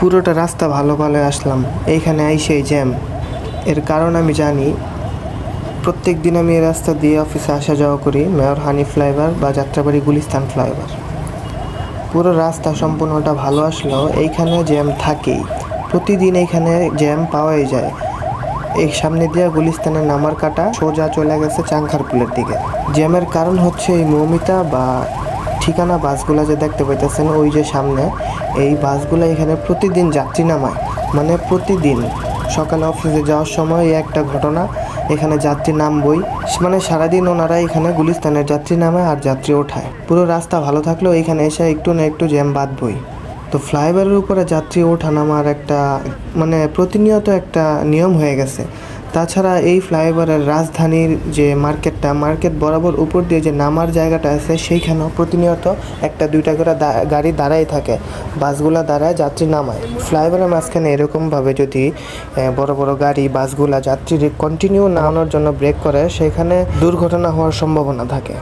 পুরোটা রাস্তা ভালো ভালো আসলাম। এইখানে আইসেই জ্যাম। এর কারণ আমি জানি। প্রত্যেক দিন আমি এই রাস্তা দিয়ে অফিসে আসা যাওয়া করি, মেয়র হানি ফ্লাইওভার বা যাত্রাবাড়ি গুলিস্তান ফ্লাইওভার। পুরো রাস্তা সম্পূর্ণটা ভালো আসলেও এইখানে জ্যাম থাকেই। প্রতিদিন এইখানে জ্যাম পাওয়াই যায়। এই সামনে দিয়ে গুলিস্তানের নামার কাটা সোজা চলে গেছে চাংখারপুলের দিকে। জ্যামের কারণ হচ্ছে এই মৌমিতা বা ঠিকানা বাসগুলো যে দেখতে পাইতেছেন, ওই যে সামনে, এই বাসগুলো এখানে প্রতিদিন যাত্রী নামায়। মানে প্রতিদিন। সকালে অফিসে যাওয়ার সময় একটা ঘটনা, এখানে যাত্রী নামবই। মানে সারাদিন ওনারা এখানে গুলিস্তানের যাত্রী নামায় আর যাত্রী ওঠায়। পুরো রাস্তা ভালো থাকলেও এখানে এসে একটু না একটু জ্যাম বাঁধবই। তো ফ্লাইওভারের উপরে যাত্রী ওঠা নামার একটা মানে প্রতিনিয়ত একটা নিয়ম হয়ে গেছে। তাছাড়া এই ফ্লাইওভারের রাজধানীর যে মার্কেটটা, মার্কেট বরাবর উপর দিয়ে যে নামার জায়গাটা আছে, সেইখানেও প্রতিনিয়ত একটা, দুইটা করে গাড়ি দাঁড়াই থাকে, বাসগুলা দাঁড়ায়, যাত্রী নামায়। ফ্লাইওভারের মাঝখানে এরকমভাবে যদি বড় বড় গাড়ি, বাসগুলা যাত্রী কন্টিনিউ নামানোর জন্য ব্রেক করে, সেখানে দুর্ঘটনা হওয়ার সম্ভাবনা থাকে।